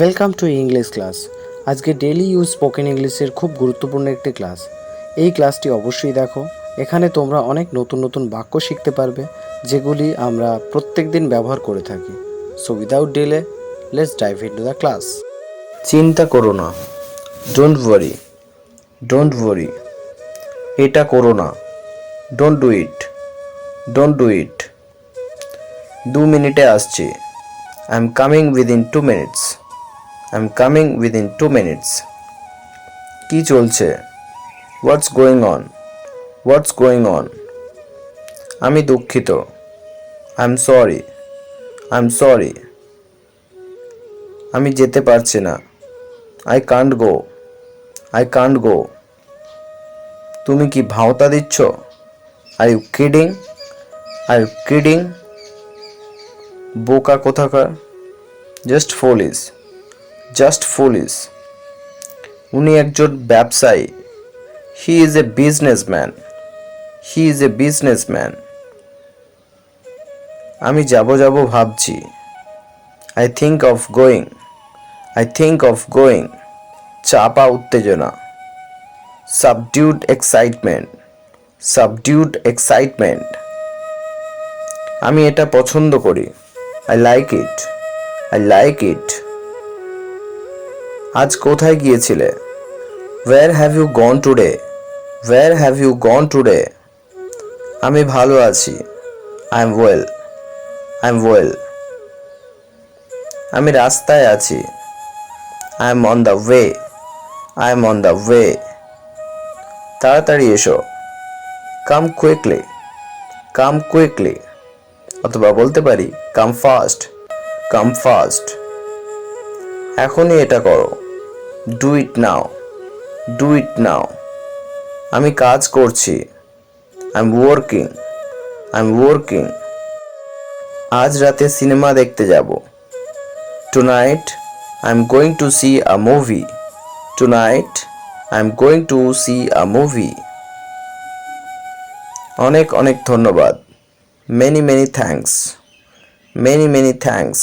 Welcome to English class আজকে daily use spoken ইংলিশের খুব গুরুত্বপূর্ণ একটি ক্লাস এই ক্লাসটি অবশ্যই দেখো। এখানে তোমরা অনেক নতুন নতুন বাক্য শিখতে পারবে, যেগুলি আমরা প্রত্যেক দিন ব্যবহার করে থাকি। So without delay let's dive into the class চিন্তা করো না। ডোন্ট ওয়ারি ডোন্ট ওয়ারি এটা করো না। Don't do it don't do it দু মিনিটে আসছি। I am coming within two minutes I am coming within two minutes কি চলছে? What's going on what's going on আমি দুঃখিত। I am sorry I am sorry আমি যেতে পারছি না। I can't go I can't go তুমি কি ভাওতা দিচ্ছ? Are you kidding are you kidding বোকা কোথাকার? জাস্ট ফোলিস জাস্ট ফোলিস উনি একজন ব্যবসায়ী। He is a businessman he is a businessman আমি যাব যাব ভাবছি। I think of going I think of going চাপা উত্তেজনা। সাবডিউড এক্সাইটমেন্ট সাবডিউড এক্সাইটমেন্ট আমি এটা পছন্দ করি। I like it I like it আজ কোথায় গিয়েছিলে? Where have you gone today where have you gone today আমি ভালো আছি। I am well I am well আমি রাস্তায় আছি। I am on the way I am on the way তাড়াতাড়ি এসো। কাম কুইকলি কাম কুইকলি অথবা বলতে পারি কাম ফাস্ট কাম ফাস্ট এখনই এটা করো। Do it now do it নাও আমি কাজ করছি। I am working I am working আজ রাতে সিনেমা দেখতে যাব। Tonight I am going to see a movie tonight I am going to see a movie অনেক অনেক ধন্যবাদ। Many many thanks many many thanks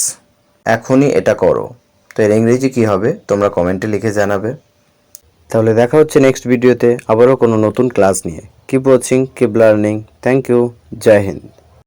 এখনই এটা করো। তো এর ইংরেজি কী হবে? তোমরা কমেন্টে লিখে জানাবে। তাহলে দেখা হচ্ছে নেক্সট ভিডিওতে আবারও কোনো নতুন ক্লাস নিয়ে। Keep watching keep learning thank you Joy Hind